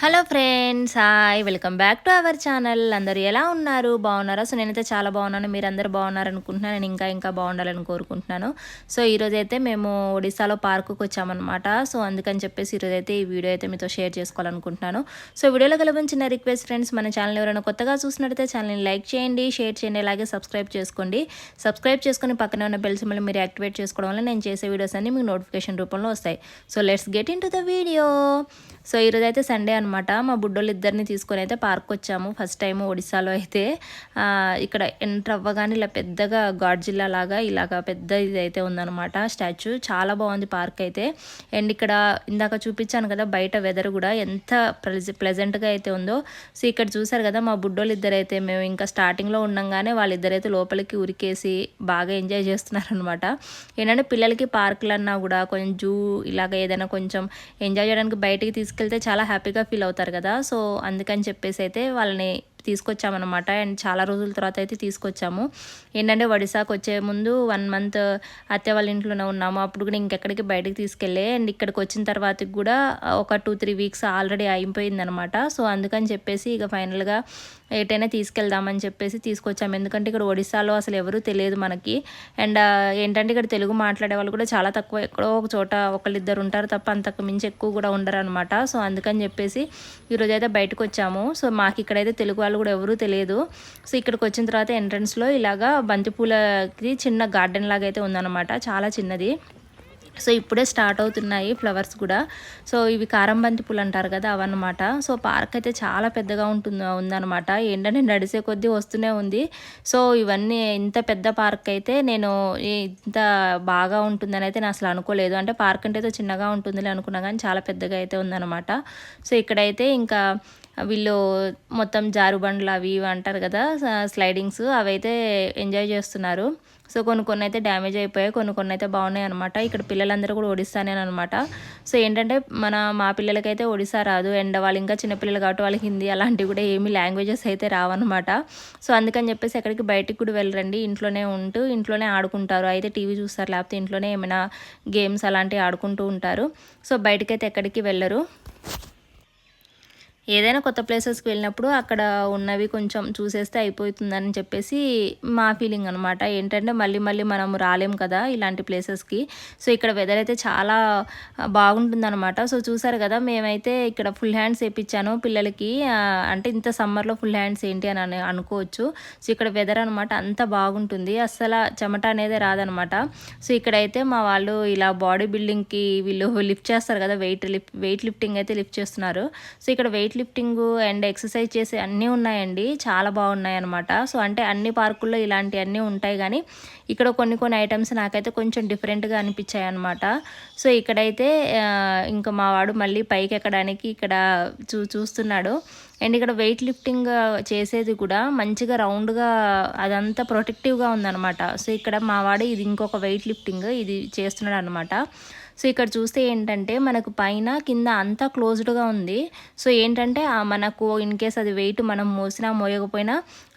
Hello friends hi. Welcome back to our channel. అందరు ఎలా ఉన్నారు? బాగున్నారా? సో నేనైతే చాలా బాగున్నాను. మీరు అందరు అనుకుంటున్నాను నేను ఇంకా ఇంకా బాగుండాలని కోరుకుంటున్నాను. సో ఈరోజు అయితే మేము ఒడిశాలో పార్కుకు వచ్చామన్నమాట. సో అందుకని చెప్పేసి ఈరోజు అయితే ఈ వీడియో అయితే మీతో షేర్ చేసుకోవాలనుకుంటున్నాను. సో వీడియోలో కలిపించిన రిక్వెస్ట్ ఫ్రెండ్స్ మన ఛానల్ ఎవరైనా కొత్తగా చూసినట్టయితే ఛానల్ని లైక్ చేయండి షేర్ చేయండి అలాగే సబ్స్క్రైబ్ చేసుకోండి. సబ్స్క్రైబ్ చేసుకుని పక్కనే ఉన్న బెల్స్ మళ్ళీ మీరు యాక్టివేట్ చేసుకోవడం వల్ల నేను చేసే వీడియోస్ అన్ని మీకు నోటిఫికేషన్ రూపంలో వస్తాయి. So let's get into the video. So ఈరోజు అయితే సండే అనమాట మా బుడ్డోళ్ళు ఇద్దరిని తీసుకొని అయితే పార్క్ వచ్చాము. ఫస్ట్ టైం ఒడిశాలో అయితే. ఇక్కడ ఎంటర్ అవ్వగానే ఇలా పెద్దగా గాడ్ జిల్లా లాగా ఇలాగా పెద్ద ఇది అయితే ఉందన్నమాట స్టాచ్యూ. చాలా బాగుంది పార్క్ అయితే. అండ్ ఇక్కడ ఇందాక చూపించాను కదా బయట వెదర్ కూడా ఎంత ప్లెజ ప్లెజెంట్గా అయితే ఉందో. సో ఇక్కడ చూసారు కదా మా బుడ్డోళ్ళు ఇద్దరు అయితే మేము ఇంకా స్టార్టింగ్లో ఉండగానే వాళ్ళిద్దరైతే లోపలికి ఉరికేసి బాగా ఎంజాయ్ చేస్తున్నారనమాట ఏంటంటే పిల్లలకి పార్కులన్నా కూడా కొంచెం జూ ఇలాగ ఏదైనా కొంచెం ఎంజాయ్ చేయడానికి బయటికి తీసుకెళ్తే చాలా హ్యాపీగా ఫీల్ ఫీల్ అవుతారు కదా. సో అందుకని చెప్పేసి అయితే వాళ్ళని తీసుకొచ్చామన్నమాట. అండ్ చాలా రోజుల తర్వాత అయితే తీసుకొచ్చాము. ఏంటంటే ఒడిశాకు వచ్చే ముందు వన్ మంత్ అత్తే వాళ్ళ ఇంట్లోనే ఉన్నాము. అప్పుడు కూడా ఇంకెక్కడికి బయటకు తీసుకెళ్ళే అండ్ ఇక్కడికి వచ్చిన తర్వాత కూడా ఒక టూ త్రీ వీక్స్ ఆల్రెడీ అయిపోయిందనమాట సో అందుకని చెప్పేసి ఇక ఫైనల్గా ఎటైనా తీసుకెళ్దామని చెప్పేసి తీసుకొచ్చాము. ఎందుకంటే ఇక్కడ ఒడిశాలో అసలు ఎవరూ తెలియదు మనకి. అండ్ ఏంటంటే ఇక్కడ తెలుగు మాట్లాడే వాళ్ళు కూడా చాలా తక్కువ. ఎక్కడో ఒక చోట ఒకళ్ళిద్దరు ఉంటారు తప్ప అంతకు మించి ఎక్కువ కూడా ఉండరు అనమాట సో అందుకని చెప్పేసి ఈరోజు అయితే బయటకు వచ్చాము. సో మాకు ఇక్కడైతే తెలుగు వాళ్ళు కూడా ఎవరూ తెలియదు. సో ఇక్కడికి వచ్చిన తర్వాత ఎంట్రన్స్లో ఇలాగా బంతిపూలకి చిన్న గార్డెన్ లాగా అయితే ఉందన్నమాట. చాలా చిన్నది. సో ఇప్పుడే స్టార్ట్ అవుతున్నాయి ఫ్లవర్స్ కూడా. సో ఇవి కారం బంతి పూలు అంటారు కదా అవన్నమాట. సో పార్క్ అయితే చాలా పెద్దగా ఉంటుంది ఉందన్నమాట. ఏంటంటే నడిసే కొద్దీ వస్తూనే ఉంది. సో ఇవన్నీ ఇంత పెద్ద పార్క్ అయితే నేను ఇంత బాగా ఉంటుందని అయితే నేను అసలు అనుకోలేదు. అంటే పార్క్ అంటే చిన్నగా ఉంటుందిలే అనుకున్నా కానీ చాలా పెద్దగా అయితే ఉందన్నమాట. సో ఇక్కడైతే ఇంకా వీళ్ళు మొత్తం జారుబండ్లు అవి ఇవి అంటారు కదా స్లైడింగ్స్ అవైతే ఎంజాయ్ చేస్తున్నారు. సో కొన్ని కొన్ని అయితే డ్యామేజ్ అయిపోయాయి కొన్ని కొన్ని అయితే బాగున్నాయి అనమాట ఇక్కడ పిల్లలందరూ కూడా ఒడిస్తానే అనమాట సో ఏంటంటే మన మా పిల్లలకైతే ఒడిస్సా రాదు. అండ్ వాళ్ళు ఇంకా చిన్నపిల్లలు కాబట్టి వాళ్ళకి హిందీ అలాంటివి కూడా ఏమీ లాంగ్వేజెస్ అయితే రావన్నమాట. సో అందుకని చెప్పేసి ఎక్కడికి బయటికి కూడా వెళ్ళరండి. ఇంట్లోనే ఉంటూ ఇంట్లోనే ఆడుకుంటారు. అయితే టీవీ చూస్తారు లేకపోతే ఇంట్లోనే ఏమైనా గేమ్స్ అలాంటివి ఆడుకుంటూ ఉంటారు. సో బయటకైతే ఎక్కడికి వెళ్ళరు. ఏదైనా కొత్త ప్లేసెస్కి వెళ్ళినప్పుడు అక్కడ ఉన్నవి కొంచెం చూసేస్తే అయిపోతుందని చెప్పేసి మా ఫీలింగ్ అనమాట ఏంటంటే మళ్ళీ మళ్ళీ మనం రాలేం కదా ఇలాంటి ప్లేసెస్కి సో ఇక్కడ వెదర్ అయితే చాలా బాగుంటుందన్నమాట. సో చూసారు కదా మేమైతే ఇక్కడ ఫుల్ హ్యాండ్స్ వేయించాను పిల్లలకి. అంటే ఇంత సమ్మర్లో ఫుల్ హ్యాండ్స్ ఏంటి అని అనుకోవచ్చు. సో ఇక్కడ వెదర్ అనమాట అంత బాగుంటుంది. అస్సలు చెమట అనేది రాదనమాట సో ఇక్కడైతే మా వాళ్ళు ఇలా బాడీ బిల్డింగ్కి వీళ్ళు లిఫ్ట్ చేస్తారు కదా వెయిట్ లిఫ్ట్ వెయిట్ లిఫ్టింగ్ అయితే లిఫ్ట్ చేస్తున్నారు. సో ఇక్కడ వెయిట్ లిఫ్టింగ్ అండ్ ఎక్సర్సైజ్ చేసే అన్నీ ఉన్నాయండి. చాలా బాగున్నాయి అనమాట సో అంటే అన్ని పార్కుల్లో ఇలాంటివన్నీ ఉంటాయి కానీ ఇక్కడ కొన్ని కొన్ని ఐటమ్స్ నాకైతే కొంచెం డిఫరెంట్గా అనిపించాయి అనమాట సో ఇక్కడైతే ఇంకా మా వాడు మళ్ళీ పైకి ఎక్కడానికి ఇక్కడ చూ చూస్తున్నాడు. అండ్ ఇక్కడ వెయిట్ లిఫ్టింగ్ చేసేది కూడా మంచిగా రౌండ్గా అదంతా ప్రొటెక్టివ్గా ఉందన్నమాట. సో ఇక్కడ మా వాడు ఇది ఇంకొక వెయిట్ లిఫ్టింగ్ ఇది చేస్తున్నాడు అనమాట సో ఇక్కడ చూస్తే ఏంటంటే మనకు పైన కింద అంతా క్లోజ్డ్గా ఉంది. సో ఏంటంటే మనకు ఇన్ కేస్ అది వెయిట్ మనం మోసినా మోయకపోయినా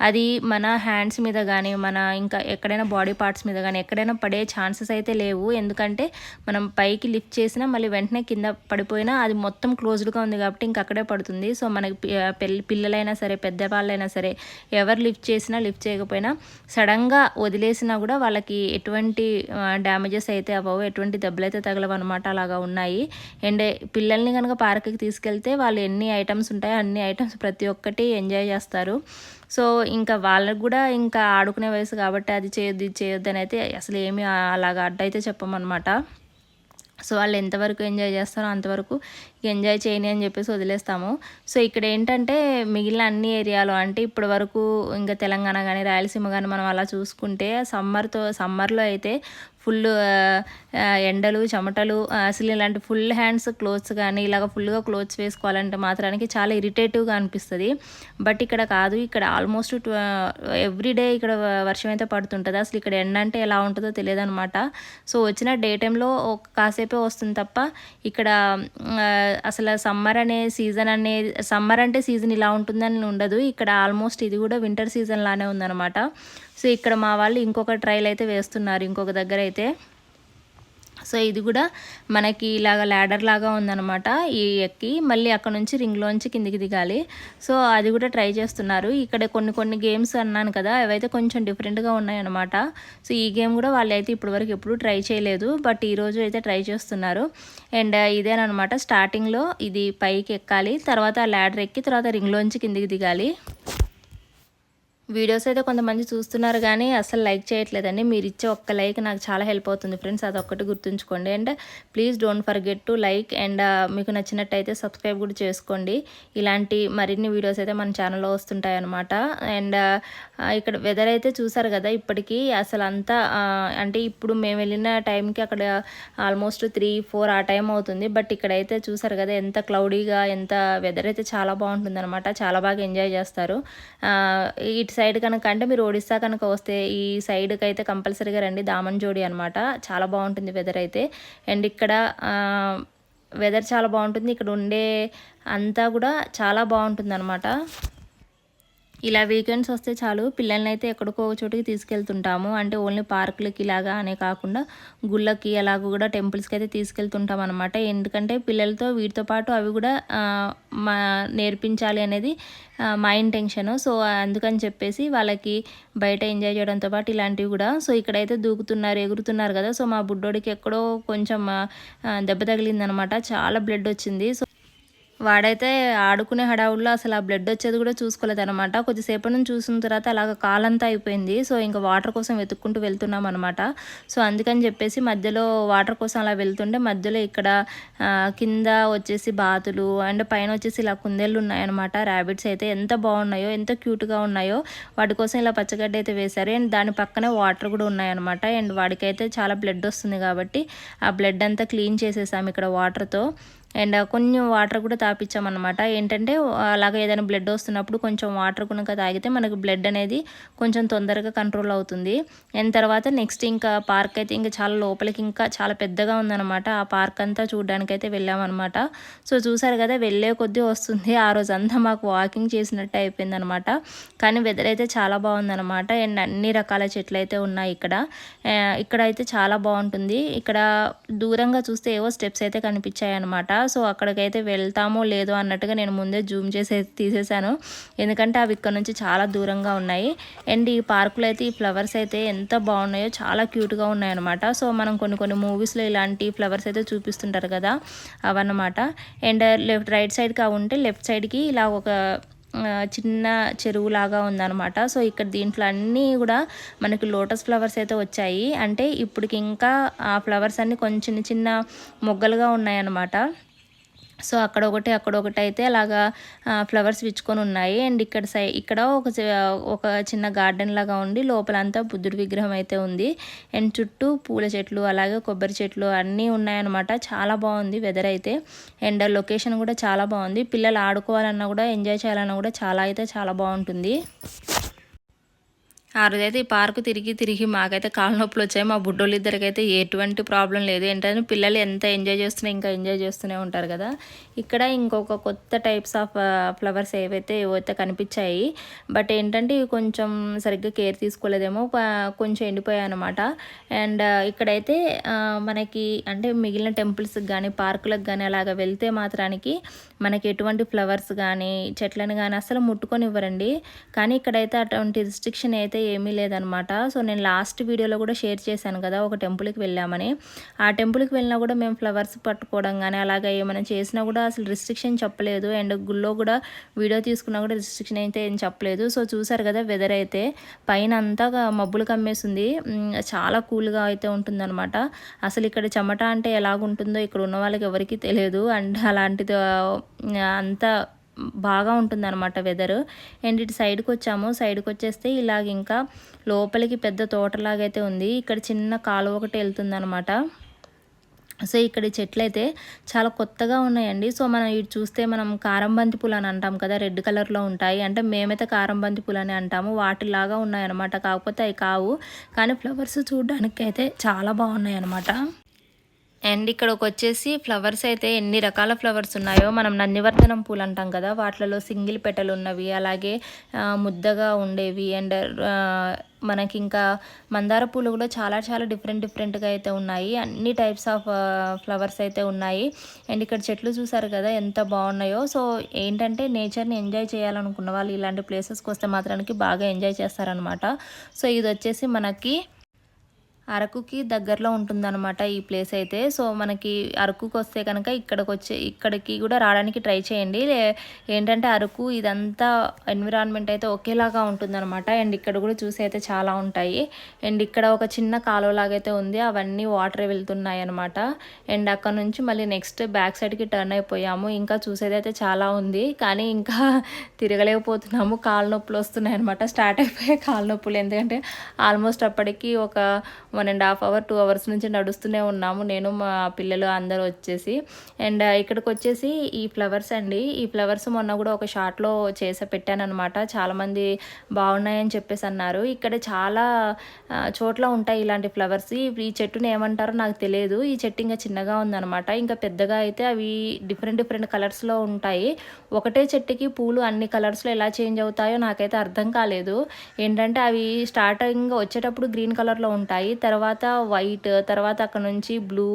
అది మన హ్యాండ్స్ మీద కానీ మన ఇంకా ఎక్కడైనా బాడీ పార్ట్స్ మీద కానీ ఎక్కడైనా పడే ఛాన్సెస్ అయితే లేవు. ఎందుకంటే మనం పైకి లిఫ్ట్ చేసినా మళ్ళీ వెంటనే కింద పడిపోయినా అది మొత్తం క్లోజ్డ్గా ఉంది కాబట్టి ఇంక అక్కడే పడుతుంది. సో మనకి పిల్లలైనా సరే పెద్దవాళ్ళైనా సరే ఎవరు లిఫ్ట్ చేసినా లిఫ్ట్ చేయకపోయినా సడన్గా వదిలేసినా కూడా వాళ్ళకి ఎటువంటి డ్యామేజెస్ అయితే అవ్వవు ఎటువంటి దెబ్బలు అయితే అనమాట అలాగా ఉన్నాయి. అండ్ పిల్లల్ని కనుక పార్క్కి తీసుకెళ్తే వాళ్ళు ఎన్ని ఐటమ్స్ ఉంటాయో అన్ని ఐటమ్స్ ప్రతి ఒక్కటి ఎంజాయ్ చేస్తారు. సో ఇంకా వాళ్ళకు కూడా ఇంకా ఆడుకునే వయసు కాబట్టి అది చేయొద్దు ఇది చేయొద్దు అని అయితే అసలు ఏమీ అలాగా అడ్డైతే చెప్పమన్నమాట. సో వాళ్ళు ఎంతవరకు ఎంజాయ్ చేస్తారో అంతవరకు ఎంజాయ్ చేయని అని చెప్పేసి వదిలేస్తాము. సో ఇక్కడ ఏంటంటే మిగిలిన అన్ని ఏరియాలో అంటే ఇప్పటి వరకు ఇంకా తెలంగాణ కానీ రాయలసీమ కానీ మనం అలా చూసుకుంటే సమ్మర్తో సమ్మర్లో అయితే ఫుల్ ఎండలు చెమటలు అసలు ఇలాంటి ఫుల్ హ్యాండ్స్ క్లోత్స్ కానీ ఇలాగ ఫుల్గా క్లోత్స్ వేసుకోవాలంటే మాత్రానికి చాలా ఇరిటేటివ్గా అనిపిస్తుంది. బట్ ఇక్కడ కాదు ఇక్కడ ఆల్మోస్ట్ ఎవ్రీడే ఇక్కడ వర్షం అయితే పడుతుంటుంది. అసలు ఇక్కడ ఎండ అంటే ఎలా ఉంటుందో తెలియదు అనమాట సో వచ్చిన డే టైంలో ఒక కాసేపే వస్తుంది తప్ప ఇక్కడ అసలు సమ్మర్ అనే సీజన్ అనే సమ్మర్ అంటే సీజన్ ఇలా ఉంటుందని ఉండదు. ఇక్కడ ఆల్మోస్ట్ ఇది కూడా వింటర్ సీజన్ లానే ఉందన్నమాట. సో ఇక్కడ మా వాళ్ళు ఇంకొక ట్రైల్ అయితే వేస్తున్నారు ఇంకొక దగ్గర అయితే. సో ఇది కూడా మనకి ఇలాగ ల్యాడర్ లాగా ఉందన్నమాట ఈ ఎక్కి. మళ్ళీ అక్కడ నుంచి రింగ్లోంచి కిందికి దిగాలి. సో అది కూడా ట్రై చేస్తున్నారు. ఇక్కడ కొన్ని కొన్ని గేమ్స్ అన్నాను కదా అవైతే కొంచెం డిఫరెంట్గా ఉన్నాయన్నమాట. సో ఈ గేమ్ కూడా వాళ్ళు అయితే ఇప్పటివరకు ఎప్పుడు ట్రై చేయలేదు బట్ ఈరోజు అయితే ట్రై చేస్తున్నారు. అండ్ ఇదేనమాట స్టార్టింగ్లో ఇది పైకి ఎక్కాలి తర్వాత ల్యాడర్ ఎక్కి తర్వాత రింగ్లోంచి కిందికి దిగాలి. వీడియోస్ అయితే కొంతమంది చూస్తున్నారు కానీ అసలు లైక్ చేయట్లేదండి. మీరు ఇచ్చే ఒక్క లైక్ నాకు చాలా హెల్ప్ అవుతుంది ఫ్రెండ్స్. అదొక్కటి గుర్తుంచుకోండి. And please don't forget to like and మీకు నచ్చినట్టయితే సబ్స్క్రైబ్ కూడా చేసుకోండి. ఇలాంటి మరిన్ని వీడియోస్ అయితే మన ఛానల్లో వస్తుంటాయి అనమాట అండ్ ఇక్కడ వెదర్ అయితే చూసారు కదా ఇప్పటికీ. అసలు అంతా అంటే ఇప్పుడు మేము వెళ్ళిన టైంకి అక్కడ ఆల్మోస్ట్ త్రీ ఫోర్ ఆ టైం అవుతుంది. బట్ ఇక్కడైతే చూసారు కదా ఎంత క్లౌడీగా ఎంత వెదర్ అయితే చాలా బాగుంటుంది చాలా బాగా ఎంజాయ్ చేస్తారు. ఇటు సైడ్ కనుక అంటే మీరు ఒడిస్సా కనుక వస్తే ఈ సైడ్కి అయితే కంపల్సరీగా రండి. దామన్ జోడి అనమాట చాలా బాగుంటుంది వెదర్ అయితే. అండ్ ఇక్కడ వెదర్ చాలా బాగుంటుంది. ఇక్కడ ఉండే అంతా కూడా చాలా బాగుంటుంది అనమాట ఇలా వీకెండ్స్ వస్తే చాలు పిల్లల్ని అయితే ఎక్కడికో చోటుకి తీసుకెళ్తుంటాము. అంటే ఓన్లీ పార్కులకి ఇలాగా అనే కాకుండా గుళ్ళకి అలాగ కూడా టెంపుల్స్కి అయితే తీసుకెళ్తుంటాం అనమాట ఎందుకంటే పిల్లలతో వీటితో పాటు అవి కూడా మా నేర్పించాలి అనేది మా ఇంటెన్షన్ సో అందుకని చెప్పేసి వాళ్ళకి బయట ఎంజాయ్ చేయడంతో పాటు ఇలాంటివి కూడా. సో ఇక్కడైతే దూకుతున్నారు ఎగురుతున్నారు కదా. సో మా బుడ్డోడికి ఎక్కడో కొంచెం దెబ్బ తగిలిందనమాట చాలా బ్లడ్ వచ్చింది. సో వాడైతే ఆడుకునే హడావుల్లో అసలు ఆ బ్లడ్ వచ్చేది కూడా చూసుకోలేదు అనమాట కొద్దిసేపటి నుంచి చూసిన తర్వాత అలాగ కాలంతా అయిపోయింది. సో ఇంకా వాటర్ కోసం వెతుక్కుంటూ వెళ్తున్నాం అనమాట సో అందుకని చెప్పేసి మధ్యలో వాటర్ కోసం అలా వెళ్తుంటే మధ్యలో ఇక్కడ కింద వచ్చేసి బాతులు అండ్ పైన వచ్చేసి ఇలా కుందేళ్ళు ఉన్నాయన్నమాట. ర్యాబిట్స్ అయితే ఎంత బాగున్నాయో ఎంత క్యూట్గా ఉన్నాయో వాటి కోసం ఇలా పచ్చగడ్డ అయితే వేశారు. అండ్ దాని పక్కనే వాటర్ కూడా ఉన్నాయన్నమాట. అండ్ వాడికైతే చాలా బ్లడ్ వస్తుంది కాబట్టి ఆ బ్లడ్ అంతా క్లీన్ చేసేసాము ఇక్కడ వాటర్తో అండ్ కొంచెం వాటర్ కూడా తాపించామన్నమాట ఏంటంటే అలాగ ఏదైనా బ్లడ్ వస్తున్నప్పుడు కొంచెం వాటర్ కనుక తాగితే మనకు బ్లడ్ అనేది కొంచెం తొందరగా కంట్రోల్ అవుతుంది. అండ్ తర్వాత నెక్స్ట్ ఇంకా పార్క్ అయితే ఇంకా చాలా లోపలికి ఇంకా చాలా పెద్దగా ఉందన్నమాట. ఆ పార్క్ అంతా చూడడానికి అయితే వెళ్ళామన్నమాట. సో చూసారు కదా వెళ్ళే కొద్దీ వస్తుంది. ఆ రోజు అంతా మాకు వాకింగ్ చేసినట్టు అయిపోయిందనమాట కానీ వెదర్ అయితే చాలా బాగుందన్నమాట. అండ్ అన్ని రకాల చెట్లు అయితే ఉన్నాయి ఇక్కడ. ఇక్కడ అయితే చాలా బాగుంటుంది. ఇక్కడ దూరంగా చూస్తే ఏవో స్టెప్స్ అయితే కనిపించాయి అనమాట సో అక్కడికైతే వెళ్తామో లేదో అన్నట్టుగా నేను ముందే జూమ్ చేసే తీసేసాను ఎందుకంటే అవి ఇక్కడ నుంచి చాలా దూరంగా ఉన్నాయి. అండ్ ఈ పార్కులో అయితే ఈ ఫ్లవర్స్ అయితే ఎంత బాగున్నాయో చాలా క్యూట్గా ఉన్నాయన్నమాట. సో మనం కొన్ని కొన్ని మూవీస్లో ఇలాంటి ఫ్లవర్స్ అయితే చూపిస్తుంటారు కదా అవన్నమాట. అండ్ లెఫ్ట్ రైట్ సైడ్కి అవి ఉంటే లెఫ్ట్ సైడ్కి ఇలా ఒక చిన్న చెరువు లాగా ఉందనమాట సో ఇక్కడ దీంట్లో అన్నీ కూడా మనకి లోటస్ ఫ్లవర్స్ అయితే వచ్చాయి. అంటే ఇప్పటికి ఇంకా ఆ ఫ్లవర్స్ అన్నీ కొంచెం చిన్న చిన్న మొగ్గలుగా ఉన్నాయన్నమాట. సో అక్కడ ఒకటి అక్కడ ఒకటి అయితే అలాగా ఫ్లవర్స్ విచ్చుకొని ఉన్నాయి. అండ్ ఇక్కడ సై ఇక్కడ ఒక ఒక చిన్న గార్డెన్ లాగా ఉండి లోపలంతా బుద్ధుడి విగ్రహం అయితే ఉంది. అండ్ చుట్టూ పూల చెట్లు అలాగే కొబ్బరి చెట్లు అన్నీ ఉన్నాయన్నమాట. చాలా బాగుంది వెదర్ అయితే. అండ్ లొకేషన్ కూడా చాలా బాగుంది. పిల్లలు ఆడుకోవాలన్నా కూడా ఎంజాయ్ చేయాలన్నా కూడా చాలా అయితే చాలా బాగుంటుంది. ఆ రోజైతే ఈ పార్కు తిరిగి తిరిగి మాకైతే కాళ్ళ నొప్పులు వచ్చాయి. మా బుడ్డోళ్ళ ఇద్దరికైతే ఎటువంటి ప్రాబ్లం లేదు. ఏంటంటే పిల్లలు ఎంత ఎంజాయ్ చేస్తున్నా ఇంకా ఎంజాయ్ చేస్తూనే ఉంటారు కదా. ఇక్కడ ఇంకొక కొత్త టైప్స్ ఆఫ్ ఫ్లవర్స్ ఏవైతే ఏవైతే కనిపించాయి. బట్ ఏంటంటే ఇవి కొంచెం సరిగ్గా కేర్ తీసుకోలేదేమో కొంచెం ఎండిపోయాయి అనమాట అండ్ ఇక్కడైతే మనకి అంటే మిగిలిన టెంపుల్స్కి కానీ పార్కులకు కానీ అలాగ వెళ్తే మాత్రానికి మనకి ఎటువంటి ఫ్లవర్స్ కానీ చెట్లను కానీ అసలు ముట్టుకొని ఇవ్వరండి. కానీ ఇక్కడైతే అటువంటి రిస్ట్రిక్షన్ అయితే ఏమీ లేదనమాట. సో నేను లాస్ట్ వీడియోలో కూడా షేర్ చేశాను కదా ఒక టెంపుల్కి వెళ్ళామని. ఆ టెంపుల్కి వెళ్ళినా కూడా మేము ఫ్లవర్స్ పట్టుకోవడం కానీ అలాగే ఏమైనా చేసినా కూడా అసలు రిస్ట్రిక్షన్ చెప్పలేదు. అండ్ గుళ్ళో కూడా వీడియో తీసుకున్నా కూడా రిస్ట్రిక్షన్ అయితే ఏం చెప్పలేదు. సో చూసారు కదా వెదర్ అయితే పైన అంతా మబ్బులు కమ్మేసింది. చాలా కూల్గా అయితే ఉంటుందన్నమాట అసలు ఇక్కడ చెమట అంటే ఎలాగుంటుందో ఇక్కడ ఉన్న వాళ్ళకి ఎవరికీ తెలియదు. అండ్ అలాంటిది అంతా బాగా ఉంటుందన్నమాట వెదర్ అండ్ ఇటు సైడ్కి వచ్చాము. సైడ్కి వచ్చేస్తే ఇలాగ ఇంకా లోపలికి పెద్ద తోటలాగైతే ఉంది. ఇక్కడ చిన్న కాలువ ఒకటి వెళ్తుందనమాట సో ఇక్కడ చెట్లు అయితే చాలా కొత్తగా ఉన్నాయండి. సో మనం ఇటు చూస్తే మనం కారం బంతి పూలు అని అంటాం కదా రెడ్ కలర్లో ఉంటాయి. అంటే మేమైతే కారం బంతి పూలు అని అంటాము. వాటిలాగా ఉన్నాయన్నమాట. కాకపోతే అవి కావు. కానీ ఫ్లవర్స్ చూడడానికి అయితే చాలా బాగున్నాయి అన్నమాట అండ్ ఇక్కడికి వచ్చేసి ఫ్లవర్స్ అయితే ఎన్ని రకాల ఫ్లవర్స్ ఉన్నాయో మనం నందివర్ధనం పూలు అంటాం కదా వాటిలలో సింగిల్ పెటలు ఉన్నవి అలాగే ముద్దగా ఉండేవి అండ్ మనకి ఇంకా మందార పూలు కూడా చాలా చాలా డిఫరెంట్ డిఫరెంట్గా అయితే ఉన్నాయి. అన్ని టైప్స్ ఆఫ్ ఫ్లవర్స్ అయితే ఉన్నాయి. అండ్ ఇక్కడ చెట్లు చూసారు కదా ఎంత బాగున్నాయో. సో ఏంటంటే నేచర్ని ఎంజాయ్ చేయాలనుకున్న వాళ్ళు ఇలాంటి ప్లేసెస్కి వస్తే మాత్రానికి బాగా ఎంజాయ్ చేస్తారనమాట సో ఇది వచ్చేసి మనకి అరకుకి దగ్గరలో ఉంటుందన్నమాట ఈ ప్లేస్ అయితే. సో మనకి అరకుకి వస్తే కనుక ఇక్కడికి వచ్చే ఇక్కడికి కూడా రావడానికి ట్రై చేయండి. లే- ఏంటంటే అరకు ఇదంతా ఎన్విరాన్మెంట్ అయితే ఒకేలాగా ఉంటుందన్నమాట. అండ్ ఇక్కడ కూడా చూసి అయితే చాలా ఉంటాయి. అండ్ ఇక్కడ ఒక చిన్న కాలువలాగైతే ఉంది. అవన్నీ వాటర్ వెళ్తున్నాయి అనమాట అండ్ అక్కడ నుంచి మళ్ళీ నెక్స్ట్ బ్యాక్ సైడ్కి టర్న్ అయిపోయాము. ఇంకా చూసేది అయితే చాలా ఉంది. కానీ ఇంకా తిరగలేకపోతున్నాము. కాళ్ళ నొప్పులు వస్తున్నాయి అనమాట స్టార్ట్ అయిపోయాయి కాళ్ళ నొప్పులు. ఎందుకంటే ఆల్మోస్ట్ అప్పటికి ఒక one and half hour two hours నుంచి నడుస్తూనే ఉన్నాము. నేను మా పిల్లలు అందరూ వచ్చేసి అండ్ ఇక్కడికి వచ్చేసి ఈ ఫ్లవర్స్ అండి. ఈ ఫ్లవర్స్ మొన్న కూడా ఒక షార్ట్లో చేసి పెట్టాను చాలామంది బాగున్నాయని చెప్పేసి అన్నారు. ఇక్కడ చాలా చోట్ల ఉంటాయి ఇలాంటి ఫ్లవర్స్. ఈ ఈ చెట్టుని ఏమంటారో నాకు తెలియదు. ఈ చెట్టు ఇంకా చిన్నగా ఉందన్నమాట. ఇంకా పెద్దగా అయితే అవి డిఫరెంట్ డిఫరెంట్ కలర్స్లో ఉంటాయి. ఒకటే చెట్టుకి పూలు అన్ని కలర్స్లో ఎలా చేంజ్ అవుతాయో నాకైతే అర్థం కాలేదు. ఏంటంటే అవి స్టార్టింగ్ వచ్చేటప్పుడు గ్రీన్ కలర్లో ఉంటాయి. తర్వాత వైట్ తర్వాత అక్కడ నుంచి బ్లూ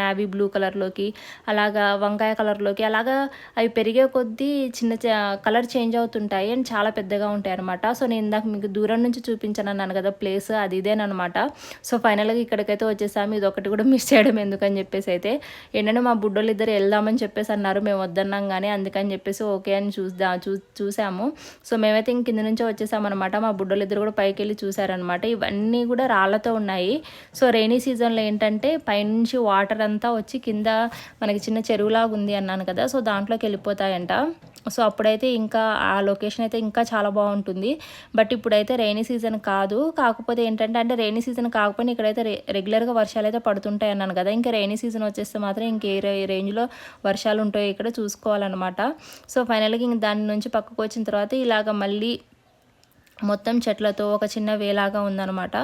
నావీ బ్లూ కలర్లోకి అలాగా వంకాయ కలర్లోకి అలాగా అవి పెరిగే కొద్దీ చిన్న కలర్ చేంజ్ అవుతుంటాయి అండ్ చాలా పెద్దగా ఉంటాయి అనమాట సో నేను ఇందాక మీకు దూరం నుంచి చూపించాను అన్నాను కదా ప్లేస్ అది ఇదేనమాట సో ఫైనల్గా ఇక్కడికైతే వచ్చేసాము. ఇది ఒకటి కూడా మిస్ చేయడం ఎందుకని చెప్పేసి అయితే ఏంటంటే మా బుడ్డోళ్ళు ఇద్దరు వెళ్దామని చెప్పేసి అన్నారు. మేము వద్దన్నాం కానీ అందుకని చెప్పేసి ఓకే అని చూద్దా చూ చూసాము. సో మేమైతే ఇంక కింద నుంచే వచ్చేసామన్నమాట. మా బుడ్డోళ్ళు ఇద్దరు కూడా పైకి వెళ్ళి చూసారనమాట ఇవన్నీ కూడా రాళ్ళతో ఉన్నాయి. సో రైనీ సీజన్లో ఏంటంటే పైనుంచి వాటర్ అంతా వచ్చి కింద మనకి చిన్న చెరువులాగా ఉంది అన్నాను కదా సో దాంట్లోకి వెళ్ళిపోతాయంట. సో అప్పుడైతే ఇంకా ఆ లొకేషన్ అయితే ఇంకా చాలా బాగుంటుంది. బట్ ఇప్పుడైతే రైనీ సీజన్ కాదు. కాకపోతే ఏంటంటే అంటే రైనీ సీజన్ కాకపోయినా ఇక్కడైతే రెగ్యులర్గా వర్షాలు అయితే పడుతుంటాయి అన్నాను కదా. ఇంకా రైనీ సీజన్ వచ్చేస్తే మాత్రం ఇంకే రేంజ్లో వర్షాలు ఉంటాయో ఇక్కడ చూసుకోవాలన్నమాట. సో ఫైనల్గా ఇంక దాని నుంచి పక్కకు వచ్చిన తర్వాత ఇలాగ మళ్ళీ మొత్తం చెట్లతో ఒక చిన్న వేలాగా ఉందన్నమాట.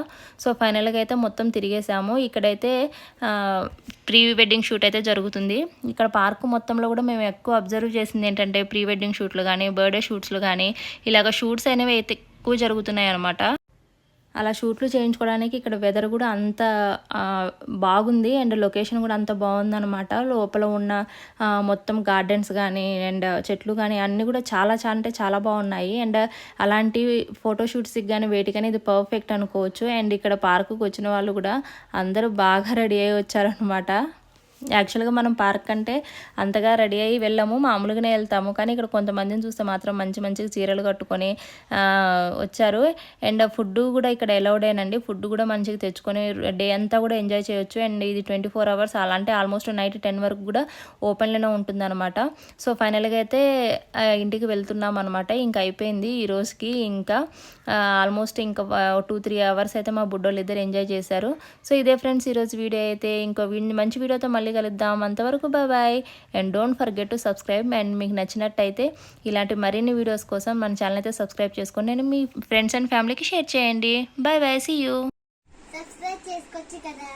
సో ఫైనల్గా అయితే మొత్తం తిరిగేసాము. ఇక్కడైతే ప్రీ వెడ్డింగ్ షూట్ అయితే జరుగుతుంది. ఇక్కడ పార్క్ మొత్తంలో కూడా మేము ఎక్కువ అబ్జర్వ్ చేసింది ఏంటంటే ప్రీ వెడ్డింగ్ షూట్లు కానీ బర్త్డే షూట్స్లు కానీ ఇలాగ షూట్స్ అనేవి అయితే ఎక్కువ జరుగుతున్నాయి అనమాట అలా షూట్లు చేయించుకోవడానికి ఇక్కడ వెదర్ కూడా అంత బాగుంది. అండ్ లొకేషన్ కూడా అంత బాగుందనమాట లోపల ఉన్న మొత్తం గార్డెన్స్ కానీ అండ్ చెట్లు కానీ అన్నీ కూడా చాలా చాలా అంటే చాలా బాగున్నాయి. అండ్ అలాంటి ఫోటోషూట్స్కి కానీ వేటికని ఇది పర్ఫెక్ట్ అనుకోవచ్చు. అండ్ ఇక్కడ పార్కుకు వచ్చిన వాళ్ళు కూడా అందరూ బాగా రెడీ అయ్యి వచ్చారనమాట యాక్చువల్గా మనం పార్క్ అంటే అంతగా రెడీ అయ్యి వెళ్ళాము మామూలుగానే వెళ్తాము. కానీ ఇక్కడ కొంతమందిని చూస్తే మాత్రం మంచి మంచి చీరలు కట్టుకొని వచ్చారు. అండ్ ఫుడ్ కూడా ఇక్కడ అలౌడేనండి ఫుడ్ కూడా మంచిగా తెచ్చుకొని డే అంతా కూడా ఎంజాయ్ చేయొచ్చు. అండ్ ఇది ట్వంటీ ఫోర్ అవర్స్ అలా అంటే ఆల్మోస్ట్ నైట్ టెన్ వరకు కూడా ఓపెన్లోనే ఉంటుందన్నమాట. సో ఫైనల్గా అయితే ఇంటికి వెళ్తున్నాం అనమాట ఇంకా అయిపోయింది ఈ రోజుకి. ఇంకా ఆల్మోస్ట్ ఇంకా టూ త్రీ అవర్స్ అయితే మా బుడ్డోళ్ళు ఇద్దరు ఎంజాయ్ చేశారు. సో ఇదే ఫ్రెండ్స్ ఈరోజు వీడియో అయితే ఇంకో మంచి వీడియోతో మళ్ళీ మళ్ళీ కలుద్దాం. అంతవరకు bye and don't forget to subscribe and మీకు నచ్చినట్టయితే ఇలాంటి మరిన్ని వీడియోస్ కోసం మన ఛానల్ అయితే సబ్స్క్రైబ్ చేసుకొని నేను మీ ఫ్రెండ్స్ అండ్ ఫ్యామిలీకి షేర్ చేయండి. Bye bye see you subscribe చేసుకోవచ్చు కదా.